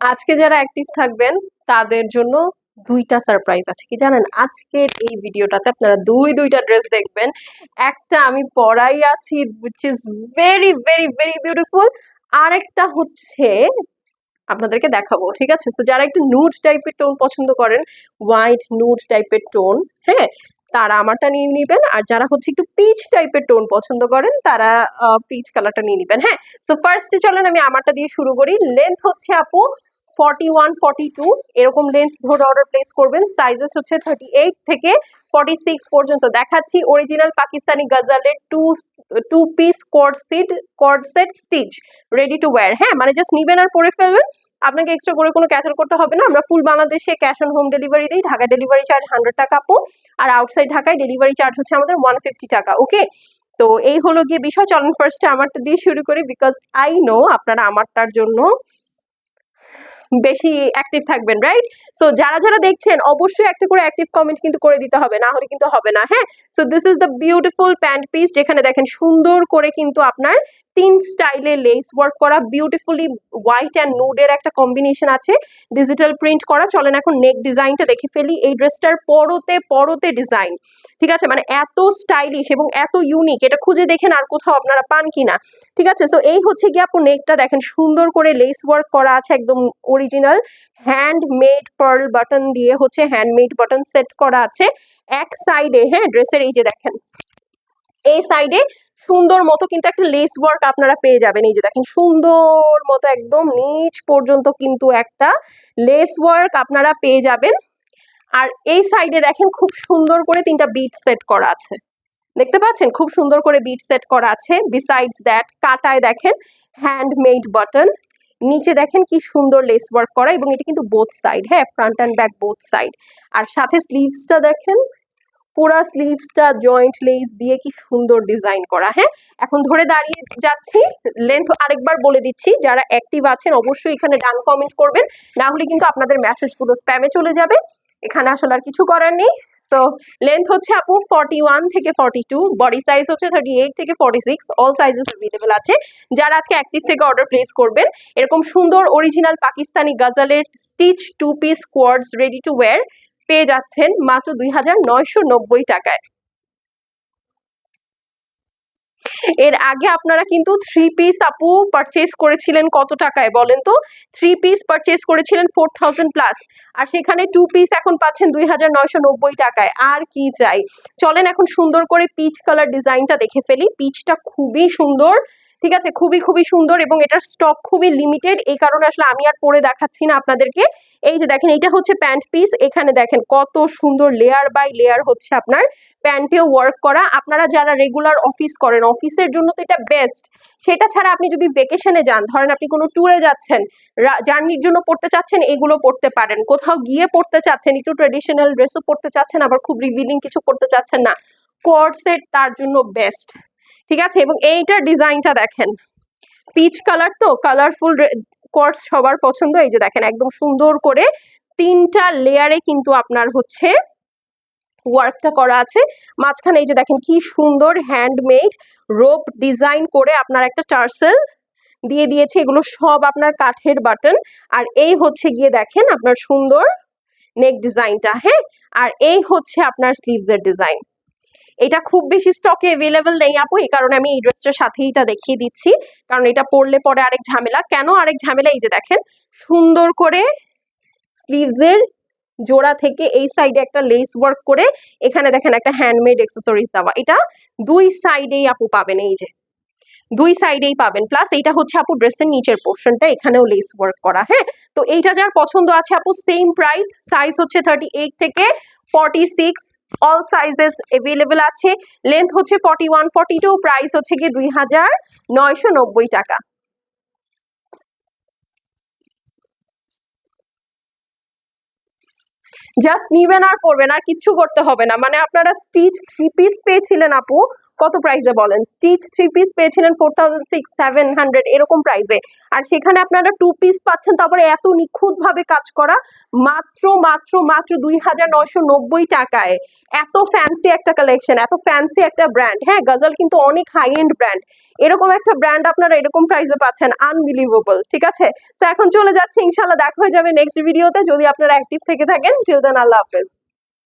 আজকে যারা অ্যাক্টিভ থাকবেন, তাদের জন্য দুইটা সারপ্রাইজ আছে। কি জানেন? আজকের এই ভিডিওটাতে আপনারা দুই, দুইটা ড্রেস দেখবেন। একটা আমি পরাই আছি which is very very very beautiful আরেকটা হচ্ছে আপনাদেরকে দেখাবো, ঠিক আছে? তো যারা একটু নুড টাইপের টোন পছন্দ করেন হোয়াইট নুড টাইপের টোন হ্যাঁ? তারা আমারটা নিয়ে নেবেন। আর যারা হচ্ছে একটু পিচ টাইপের টোন পছন্দ করেন, তারা পিচ কালারটা নিয়ে নেবেন। হ্যাঁ সো ফার্স্টে চলেন, আমি আমারটা দিয়ে শুরু করি। লেন্থ হচ্ছে আপু ফর্টি ওয়ান ফর্টি টু এরকম লেন্থ ধরে অর্ডার প্লেস করবেন। সাইজেস হচ্ছে থার্টি এইট থেকে ফর্টি সিক্স পর্যন্ত। দেখাচ্ছি original Pakistani গাজালের two two piece cord set cord set stitch ready to wear হ্যাঁ মানে জাস্ট নিবেন আর পরে ফেলবেন। আপনাকে এক্সট্রা করে কোনো ক্যাশন করতে হবে না। আমরা ফুল বাংলাদেশে ক্যাশ অন হোম ডেলিভারি দিই। ঢাকা ডেলিভারি চার্জ হান্ড্রেড টাকা আপু। আর আউটসাইড ঢাকায় ডেলিভারি চার্জ হচ্ছে আমাদের ওয়ান ফিফটি টাকা ওকে তো এই হলো গিয়ে বিষয়। চলেন ফার্স্টে আমারটা দিয়ে শুরু করি বিকজ আই নো আপনারা আমারটার জন্য বেশি অ্যাক্টিভ থাকবেন রাইট সো যারা যারা দেখছেন, অবশ্যই একটা করে অ্যাক্টিভ কমেন্ট কিন্তু করে দিতে হবে, না হলে কিন্তু হবে না হ্যাঁ? So this is the beautiful pant piece যেখানে দেখেন সুন্দর করে কিন্তু আপনার তিন স্টাইলে লেস ওয়ার্ক করা বিউটিফুলি হোয়াইট অ্যান্ড নুডের একটা কম্বিনেশন আছে। ডিজিটাল প্রিন্ট করা, চলেন এখন নেক ডিজাইনটা দেখে ফেলি। এই ড্রেসটার পরতে পরতে ডিজাইন ঠিক আছে? মানে এত স্টাইলিশ এবং এত ইউনিক এটা খুঁজে দেখেন আর কোথাও আপনারা পান কিনা ঠিক আছে? সো এই হচ্ছে গিয়ে আপু নেকটা দেখেন, সুন্দর করে লেস ওয়ার্ক করা আছে, একদম অরিজিনাল হ্যান্ডমেড পার্ল বাটন দিয়ে হচ্ছে হ্যান্ডমেড বাটন সেট করা আছে। এক সাইডে হ্যাঁ ড্রেসের এই যে দেখেন। এই সাইডে সুন্দর মতো কিন্তু একটা লেস ওয়ার্ক আপনারা পেয়ে যাবেন। এই যে দেখেন, সুন্দর মতো একদম নিচ পর্যন্ত কিন্তু একটা লেস ওয়ার্ক আপনারা পেয়ে যাবেন। আর এই সাইডে দেখেন, খুব সুন্দর করে তিনটা বিট সেট করা আছে। দেখতে পাচ্ছেন? খুব সুন্দর করে বিট সেট করা আছে। বিসাইডস দ্যাট কাটায় দেখেন হ্যান্ডমেড বাটন নিচে দেখেন, কি সুন্দর লেস ওয়ার্ক করা এবং এটা কিন্তু বোথ সাইড হ্যাঁ front and back both side আর সাথে স্লিভসটা দেখেন পুরা স্লিভসটা জয়েন্ট লেস দিয়ে কি সুন্দর ডিজাইন করা হ্যাঁ? এখন ধরে দাঁড়িয়ে যাচ্ছি লেন্থ আরেকবার বলে দিচ্ছি, যারা অ্যাক্টিভ আছেন অবশ্যই এখানে ডান কমেন্ট করবেন, না হলে কিন্তু আপনাদের মেসেজগুলো স্প্যামে চলে যাবে। এখানে আসলে আর কিছু করার নেই। তো লেন্থ হচ্ছে আপু ফর্টি ওয়ান থেকে ফর্টি টু বডি সাইজ হচ্ছে থার্টি এইট থেকে forty six all sizes available আছে। যারা আজকে অ্যাক্টিভ থেকে অর্ডার প্লেস করবেন, এরকম সুন্দর original Pakistani গাজালের stitch two piece cords ready to wear পেয়ে যাচ্ছেন মাত্র দুই হাজার নয়শো নব্বই টাকায়। এর আগে আপনারা কিন্তু থ্রি পিস আপু পারচেস করেছিলেন কত টাকায় বলেন তো? থ্রি পিস পারচেস করেছিলেন ফোর প্লাস আর সেখানে টু পিস এখন পাচ্ছেন দুই হাজার নয়শো নব্বই টাকায়। আর কি চাই? চলেন এখন সুন্দর করে পিচ কালার ডিজাইনটা দেখে ফেলি। পিচটা খুবই সুন্দর। ঠিক আছে? খুবই খুবই সুন্দর এবং এটার স্টক খুবই লিমিটেড এই কারণে আসলে আমি আর পরে দেখাচ্ছি না আপনাদেরকে। এই যে দেখেন এটা হচ্ছে প্যান্ট পিস এখানে দেখেন কত সুন্দর লেয়ার বাই লেয়ার হচ্ছে আপনার। প্যান্টেও ওয়ার্ক করা। আপনারা যারা রেগুলার অফিস করেন অফিসের জন্য তো এটা বেস্ট সেটা ছাড়া আপনি যদি ভেকেশনে যান, ধরেন আপনি কোনো ট্যুরে যাচ্ছেন জার্নির জন্য পড়তে চাচ্ছেন, এগুলো পড়তে পারেন। কোথাও গিয়ে পড়তে চাচ্ছেন, একটু ট্রেডিশনাল ড্রেসও পড়তে চাচ্ছেন, আবার খুব রিভিলিং কিছু করতে চাচ্ছেন না। কোয়ার সেট তার জন্য বেস্ট ঠিক আছে? এবং এইটার ডিজাইনটা দেখেন। পিচ কালার তো, কালারফুল কোয়ার্স সবার পছন্দ। এই যে দেখেন, একদম সুন্দর করে তিনটা লেয়ারে কিন্তু আপনার হচ্ছে ওয়ার্কটা করা আছে। মাঝখানে এই যে দেখেন, কি সুন্দর হ্যান্ডমেড রোপ ডিজাইন করে আপনার একটা টার্সেল দিয়ে দিয়েছে। এগুলো সব আপনার কাঠের বাটন। আর এই হচ্ছে গিয়ে দেখেন, আপনার সুন্দর নেক ডিজাইনটা হ্যাঁ? আর এই হচ্ছে আপনার স্লিভসের ডিজাইন। এটা খুব বেশি স্টকে অ্যাভেলেবেল নেই আপু, এই কারণে আমি এই ড্রেসটার সাথেই এটা দেখিয়ে দিচ্ছি। কারণ এটা পরলে পরে আরেক ঝামেলা। কেন আরেক ঝামেলা? এই যে দেখেন, সুন্দর করে স্লিভসের জোড়া থেকে এই সাইডে একটা লেস ওয়ার্ক করে এখানে দেখেন একটা হ্যান্ডমেড এক্সেসরিজ দেওয়া। এটা দুই সাইডেই আপু পাবেন, এই যে। দুই সাইডেই পাবেন। প্লাস এইটা হচ্ছে আপু ড্রেসের নিচের পোর্শনটা এখানেও লেস ওয়ার্ক করা হ্যাঁ? তো এইটা যার পছন্দ আছে আপু সেম প্রাইস সাইজ হচ্ছে থার্টি থেকে forty six all sizes available আছে। লেন্থ হচ্ছে forty one forty two price হচ্ছে গিয়ে দুই হাজার নয়শো নব্বই টাকা। জাস্ট নিবেন আর করবেন, আর কিচ্ছু করতে হবে না। মানে আপনারা স্টিচ থ্রি পিস পেয়েছিলেন আপু কত প্রাইসে বলেন? স্টিচ থ্রি পিস পেয়েছিলেন four thousand six seven hundred এরকম প্রাইসে আর সেখানে আপনারা টু পিস পাচ্ছেন, তারপরে এত নিখুঁত ভাবে কাজ করা, মাত্র মাত্র মাত্র দুই হাজার নয়শো নব্বই টাকায়। এত ফ্যান্সি একটা কালেকশন এত ফ্যান্সি একটা ব্র্যান্ড হ্যাঁ গজল কিন্তু অনেক হাই এন্ড ব্র্যান্ড এরকম একটা ব্র্যান্ড আপনারা এরকম প্রাইসে পাচ্ছেন আনবিলিভেবল ঠিক আছে? তো এখন চলে যাচ্ছে ইনশাল্লাহ দেখা হয়ে যাবে নেক্সট ভিডিওতে যদি আপনারা অ্যাক্টিভ থেকে থাকেন টিল দেন আল্লাহ হাফেজ।